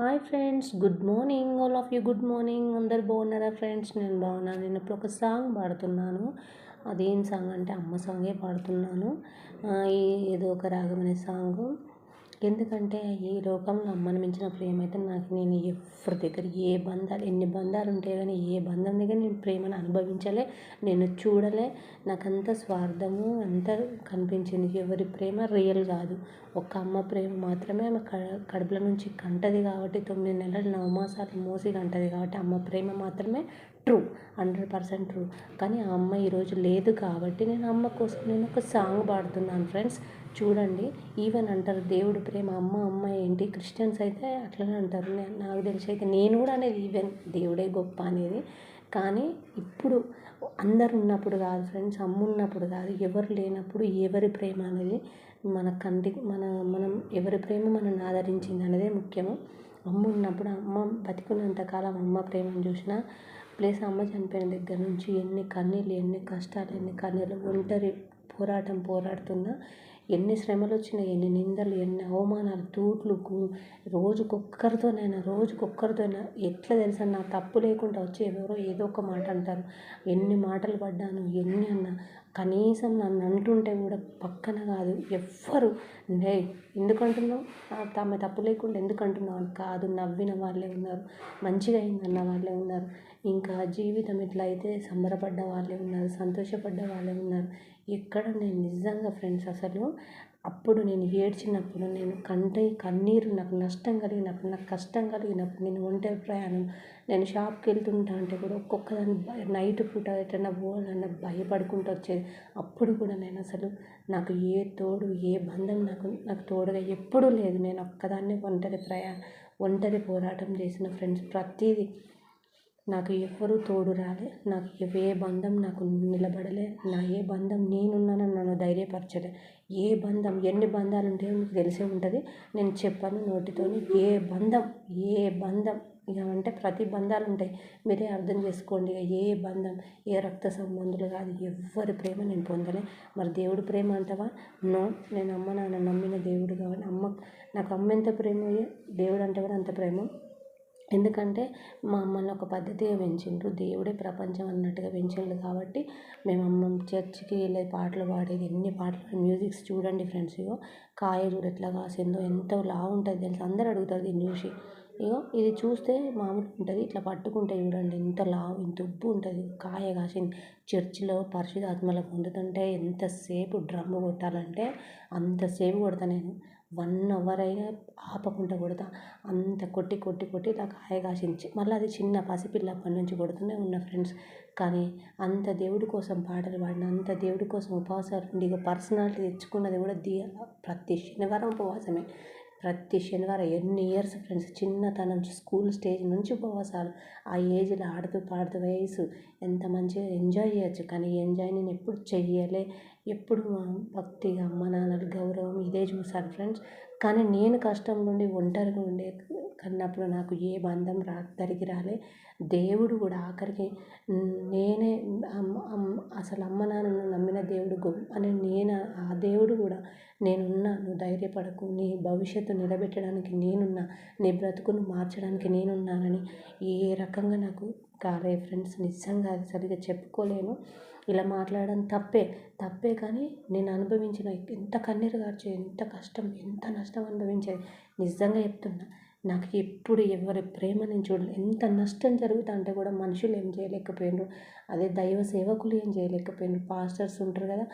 Hi friends good morning all of you good morning అందరు బాగున్నారా friends నేను బాగున్నాను. నేను ఇప్పుడు ఒక సాంగ్ పాడుతున్నాను. అదేం సాంగ్ అంటే అమ్మ సాంగే పాడుతున్నాను. ఏదో ఒక రాగం అనే సాంగ్ ఎందుకంటే ఈ లోకంలో అమ్మని మించిన ప్రేమ అయితే నాకు నేను ఎవరి దగ్గర ఏ బంధాలు ఎన్ని బంధాలు ఉంటాయి కానీ ఏ బంధం దగ్గర నేను ప్రేమను అనుభవించలే నేను చూడలే నాకు అంత స్వార్థము అంత కనిపించింది. ఎవరి ప్రేమ రియల్ కాదు. ఒక్క అమ్మ ప్రేమ మాత్రమే ఆమె కడుపుల నుంచి కంటది కాబట్టి తొమ్మిది నెలలు నవమాసాలు మోసి కంటది కాబట్టి అమ్మ ప్రేమ మాత్రమే ట్రూ హండ్రెడ్ పర్సెంట్ ట్రూ కానీ ఆ అమ్మ ఈరోజు లేదు కాబట్టి నేను అమ్మ కోసం నేను ఒక సాంగ్ పాడుతున్నాను ఫ్రెండ్స్ చూడండి ఈవెన్ అంటారు దేవుడు ప్రేమ అమ్మ అమ్మ ఏంటి క్రిస్టియన్స్ అయితే అట్లనే అంటారు. నాకు తెలిసి అయితే నేను కూడా అనేది ఈవెన్ దేవుడే గొప్ప అనేది. కానీ ఇప్పుడు అందరు ఉన్నప్పుడు కాదు ఫ్రెండ్స్ అమ్మ ఉన్నప్పుడు కాదు ఎవరు లేనప్పుడు ఎవరి ప్రేమ అనేది మన కంటికి మన మనం ఎవరి ప్రేమ మనల్ని ఆదరించింది అనేదే ముఖ్యము. అమ్మ ఉన్నప్పుడు అమ్మ బతికున్నంతకాలం అమ్మ ప్రేమను చూసిన ప్లస్ అమ్మ చనిపోయిన దగ్గర నుంచి ఎన్ని కన్నీళ్ళు ఎన్ని కష్టాలు ఎన్ని కన్నీళ్ళు ఒంటరి పోరాటం పోరాడుతున్నా ఎన్ని శ్రమలు వచ్చినా ఎన్ని నిందలు ఎన్ని అవమానాలు తూట్లు రోజుకొక్కరితోనైనా రోజుకొక్కరితోనైనా ఎట్లా తెలుసా నా తప్పు లేకుండా వచ్చి ఎవరో ఏదో ఒక మాట అంటారు. ఎన్ని మాటలు పడ్డాను ఎన్ని అన్నా. కనీసం నన్ను అంటుంటే కూడా పక్కన కాదు ఎవ్వరు. నే ఎందుకు అంటున్నావు తమ తప్పు లేకుండా ఎందుకు అంటున్నావు అని కాదు నవ్విన వాళ్ళే ఉన్నారు. మంచిగా అయిందన్న వాళ్ళే ఉన్నారు. ఇంకా జీవితం ఇట్లా అయితే సంబరపడ్డ వాళ్ళే ఉన్నారు సంతోషపడ్డ వాళ్ళే ఉన్నారు. ఎక్కడ నేను నిజంగా ఫ్రెండ్స్ అసలు అప్పుడు నేను ఏడ్చినప్పుడు నేను కంటి కన్నీరు నాకు నష్టం కలిగినప్పుడు నాకు కష్టం కలిగినప్పుడు నేను ఒంటరి ప్రయాణం నేను షాప్కి వెళ్తుంటా అంటే కూడా ఒక్కొక్కదాన్ని నైట్ పూట ఎటన్నా పోవాలన్నా భయపడుకుంటూ వచ్చేది. అప్పుడు కూడా నేను అసలు నాకు ఏ తోడు ఏ బంధం నాకు నాకు తోడుగా ఎప్పుడూ లేదు. నేను ఒక్కదాన్నే ఒంటరి ప్రయా ఒంటరి పోరాటం చేసిన ఫ్రెండ్స్ ప్రతిదీ. నాకు ఎవ్వరూ తోడు రాలే. నాకు ఏ బంధం నాకు నిలబడలే. నా ఏ బంధం నేనున్నానని నన్ను ధైర్యపరచలే. ఏ బంధం ఎన్ని బంధాలు ఉంటాయో మీకు తెలిసే ఉంటుంది. నేను చెప్పాను నోటితోని. ఏ బంధం ఏ బంధం? ఇక అంటే ప్రతి బంధాలు ఉంటాయి మీరే అర్థం చేసుకోండి. ఇక ఏ బంధం ఏ రక్త సంబంధులు కాదు. ఎవ్వరి ప్రేమ నేను పొందలే. మరి దేవుడు ప్రేమ అంటావా? నో. నేను అమ్మ నాన్న నమ్మిన దేవుడు కాబట్టి అమ్మ నాకు అమ్మ ఎంత ప్రేమ దేవుడు అంటే కూడా అంత ప్రేమ. ఎందుకంటే మమ్మల్ని ఒక పద్ధతిగా పెంచిండ్రు. దేవుడే ప్రపంచం అన్నట్టుగా పెంచిండ్రు కాబట్టి మేము అమ్మ చర్చికి వెళ్ళే పాటలు పాడేది ఎన్ని పాటలు మ్యూజిక్స్ చూడండి ఫ్రెండ్స్ ఇగో. కాయ చూడు ఎట్లా కాసిందో ఎంత లావు ఉంటుంది తెలుసు? అందరు అడుగుతారు దీన్ని చూసి. ఇగో ఇది చూస్తే మామూలు ఉంటుంది ఇట్లా పట్టుకుంటే చూడండి ఎంత లావు ఇంత ఉబ్బు ఉంటుంది. కాయ కాసింది. చర్చిలో పరిశుధాత్మలో పొందుతుంటే ఎంతసేపు డ్రమ్ము కొట్టాలంటే అంతసేపు కొడతా నేను. వన్ అవర్ అయినా ఆపకుండా కొడతా. అంత కొట్టి కొట్టి కొట్టి నాకు కాయ కాసించి మళ్ళీ అది చిన్న పసిపిల్ల అప్పటి నుంచి కొడుతూనే ఉన్న ఫ్రెండ్స్. కానీ అంత దేవుడి కోసం పాటలు పాడిన అంత దేవుడి కోసం ఉపవాసాలు ఉండి ఇక పర్సనాలిటీ తెచ్చుకున్నది కూడా ది ప్రతి శనివారం ఉపవాసమే. ప్రతి శనివారం ఎన్ని ఇయర్స్ ఫ్రెండ్స్? చిన్నతనం స్కూల్ స్టేజ్ నుంచి ఉపవాసాలు. ఆ ఏజ్లో ఆడుతూ పాడుతూ వయసు ఎంత మంచిగా ఎంజాయ్ చేయొచ్చు. కానీ ఎంజాయ్ నేను ఎప్పుడు చెయ్యలే. ఎప్పుడు భక్తిగా అమ్మ నాన్నలు గౌరవం ఇదే చూశాను ఫ్రెండ్స్. కానీ నేను కష్టం నుండి ఒంటరిగా ఉండే కన్నప్పుడు నాకు ఏ బంధం రా తరిగి రాలే. దేవుడు కూడా ఆఖరికి నేనే అసలు అమ్మ నాన్నను నమ్మిన దేవుడు గొప్ప అని నేను? ఆ దేవుడు కూడా నేనున్నా నువ్వు ధైర్యపడకు. నీ భవిష్యత్తు నిలబెట్టడానికి నేనున్నా నీ బ్రతుకును మార్చడానికి నేనున్నానని ఏ రకంగా నాకు కాలే ఫ్రెండ్స్. నిజంగా అది సరిగ్గా చెప్పుకోలేను. ఇలా మాట్లాడడం తప్పే తప్పే కానీ నేను అనుభవించిన ఎంత కన్నీరు గార్చే ఎంత కష్టం ఎంత నష్టం అనుభవించేది నిజంగా చెప్తున్నా. నాకు ఎప్పుడు ఎవరి ప్రేమ నేను చూడలే ఎంత నష్టం జరుగుతా అంటే కూడా మనుషులు ఏం చేయలేకపోయినారు. అదే దైవ సేవకులు ఏం చేయలేకపోయినారు. పాస్టర్స్ ఉంటారు కదా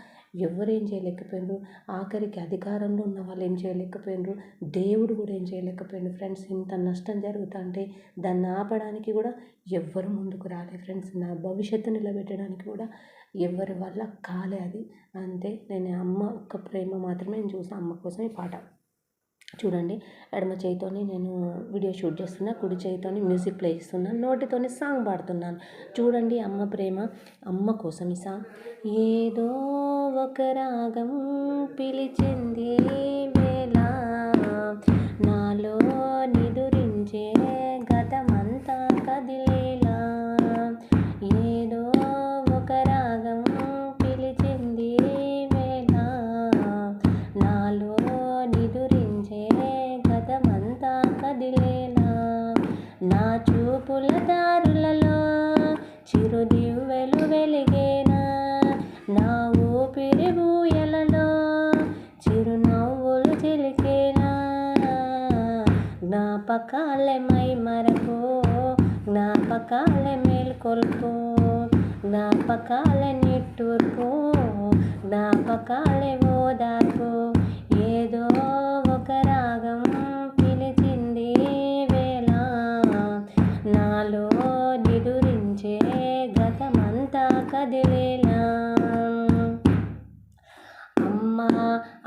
ఎవరు ఏం చేయలేకపోయినారు. ఆఖరికి అధికారంలో ఉన్న వాళ్ళు ఏం చేయలేకపోయినారు. దేవుడు కూడా ఏం చేయలేకపోయినారు. ఫ్రెండ్స్ ఇంత నష్టం జరుగుతా అంటే దాన్ని ఆపడానికి కూడా ఎవ్వరు ముందుకు రాలే ఫ్రెండ్స్ నా భవిష్యత్తు నిలబెట్టడానికి కూడా ఎవరి వల్ల కాలే అది. అంతే నేను అమ్మ ఒక్క ప్రేమ మాత్రమే నేను చూసాను అమ్మ కోసం ఈ పాట. చూడండి. ఎడమ చేయితోని నేను వీడియో షూట్ చేస్తున్నా కుడి చేయితోని మ్యూజిక్ ప్లే చేస్తున్నాను నోటితోని సాంగ్ పాడుతున్నాను. చూడండి అమ్మ ప్రేమ అమ్మ కోసం ఈ సాంగ్. ఏదో ఒక రాగం పిలిచింది వేళ నాలోని పెరుగు ఎలలో చిరునవ్వులు చిలికేలా జ్ఞాపకాలే మై మరపు జ్ఞాపకాలే మేల్కొల్పు జ్ఞాపకాలే నిట్టూర్పు జ్ఞాపకాలే ఓదార్పు.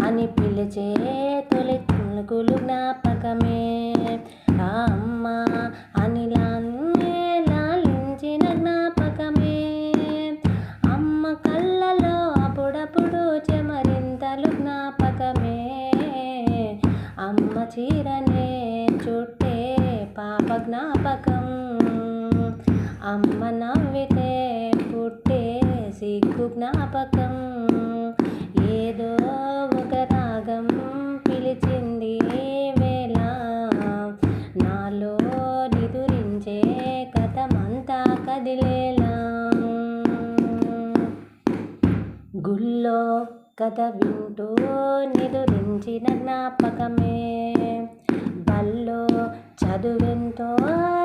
అని పిలిచే తొలి తొలుగులు జ్ఞాపకమే. రామ్మ అమ్మ అని లానే లాలించిన జ్ఞాపకమే. అమ్మ కళ్ళలో అప్పుడప్పుడు చెమరింతలు జ్ఞాపకమే. అమ్మ చీరనే చుట్టే పాప జ్ఞాపకం. అమ్మ నవ్వితే పుట్టే సిగ్గు జ్ఞాపకం. గుళ్ళో కథ వింటూ నిదురించిన జ్ఞాపకమే. బల్లో చదువెంతో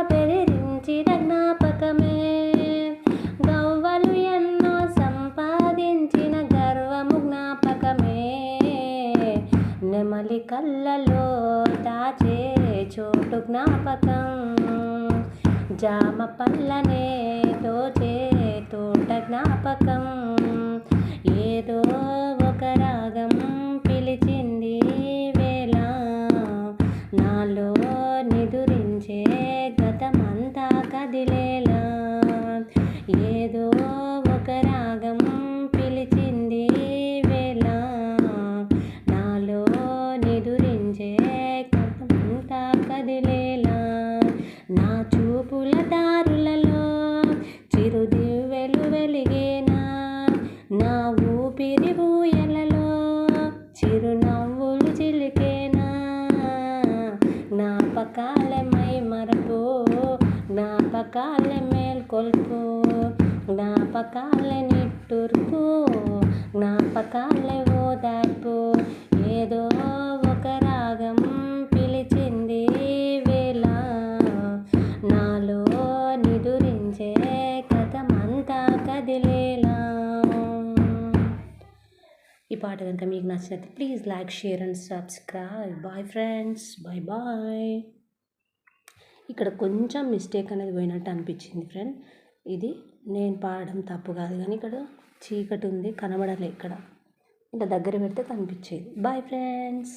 బెదిరించిన జ్ఞాపకమే. గవ్వలు ఎన్నో సంపాదించిన గర్వము జ్ఞాపకమే. నెమలి కళ్ళలో దాచే చోటు జ్ఞాపకం. జామ పళ్ళనే దోచే తోట జ్ఞాపకం. ఏదో ఒక రాగం పిలిచి జ్ఞాపకాలే మేల్కొల్పు జ్ఞాపకాలే నిట్టూర్పు జ్ఞాపకాలే ఓదార్పు. ఏదో ఒక రాగం పిలిచింది వేళ నాలో నిదురించే కథమంతా కదిలేలా. ఈ పాట కనుక మీకు నచ్చినట్టు please like share and subscribe. Bye friends bye bye ఇక్కడ కొంచెం మిస్టేక్ అనేది పోయినట్టు అనిపించింది ఫ్రెండ్ ఇది నేను పాడడం తప్పు కాదు కానీ ఇక్కడ చీకటి ఉంది కనబడలే ఇక్కడ. ఇంకా దగ్గర పెడితే కనిపించేది. Bye friends